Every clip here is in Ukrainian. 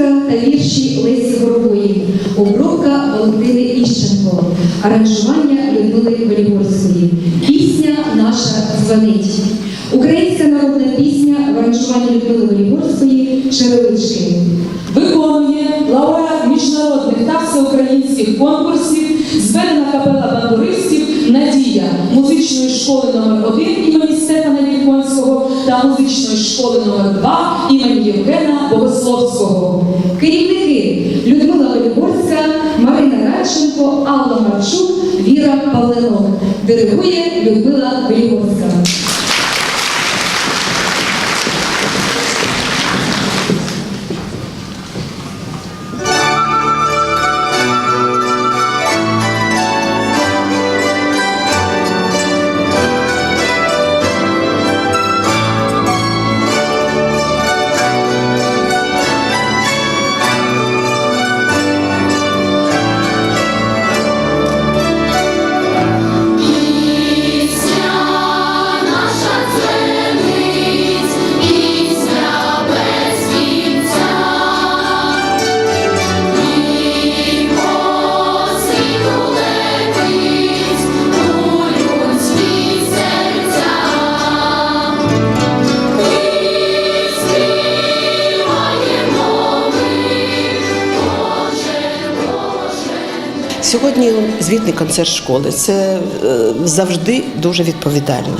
музика та вірші Лесі Горобої, обробка Валентини Іщенко, аранжування Людмили Голігорської. Пісня наша дзвонить. Українська народна пісня в аранжуванні Людмили Голігорської Черевички. Виконує лауреат міжнародних та всеукраїнських конкурсів, зведена капела бандуристів Надія музичної школи номер 1 імені Стефана Вільхонського музичної школи номер 2 імені Євгена Богословського. Керівники Людмила Голігорська, Марина Радченко, Алла Марчук, Віра Павленок. Диригує Людмила Голігорська. Сьогодні звітний концерт школи це е, завжди дуже відповідально.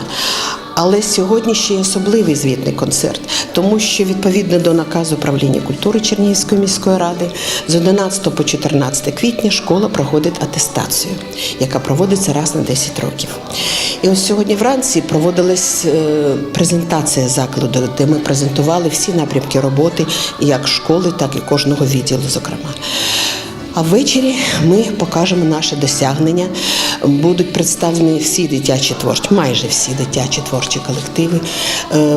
Але сьогодні ще й особливий звітний концерт, тому що відповідно до наказу управління культури Чернігівської міської ради з 11 по 14 квітня школа проходить атестацію, яка проводиться раз на 10 років. І ось сьогодні вранці проводилась е, презентація закладу, де ми презентували всі напрямки роботи як школи, так і кожного відділу, зокрема. А ввечері ми покажемо наше досягнення. Будуть представлені всі дитячі творчі, майже всі дитячі творчі колективи, е,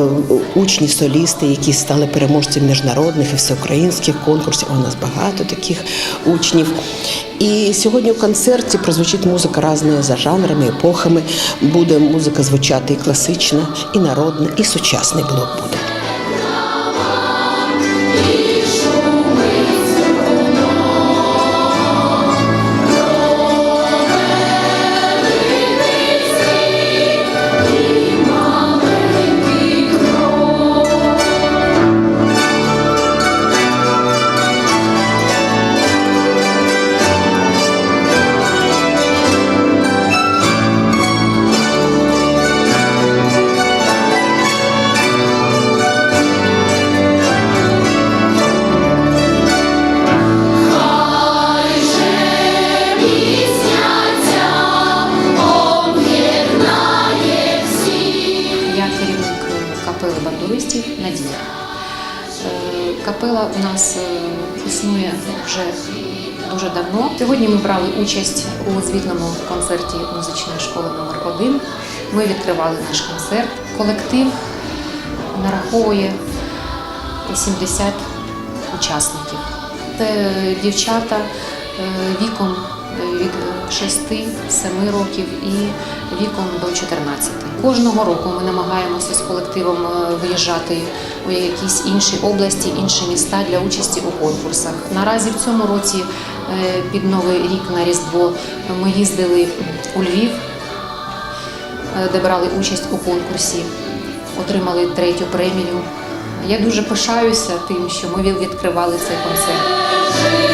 учні, солісти, які стали переможцями міжнародних і всеукраїнських конкурсів. У нас багато таких учнів. І сьогодні у концерті прозвучить музика різної за жанрами, епохами. Буде музика звучати і класична, і народна, і сучасний блок буде. Капели бандуристів Надія. Е, Капела у нас е, існує вже дуже давно. Сьогодні ми брали участь у звітному концерті музичної школи номер 1 Ми відкривали наш концерт. Колектив нараховує 70 учасників. Це дівчата е, віком від 6-7 років і віком до 14. Кожного року ми намагаємося з колективом е, виїжджати у якісь інші області, інші міста для участі у конкурсах. Наразі в цьому році е, під Новий рік на Різдво ми їздили у Львів, е, де брали участь у конкурсі, отримали третю премію. Я дуже пишаюся тим, що ми відкривали цей концерт.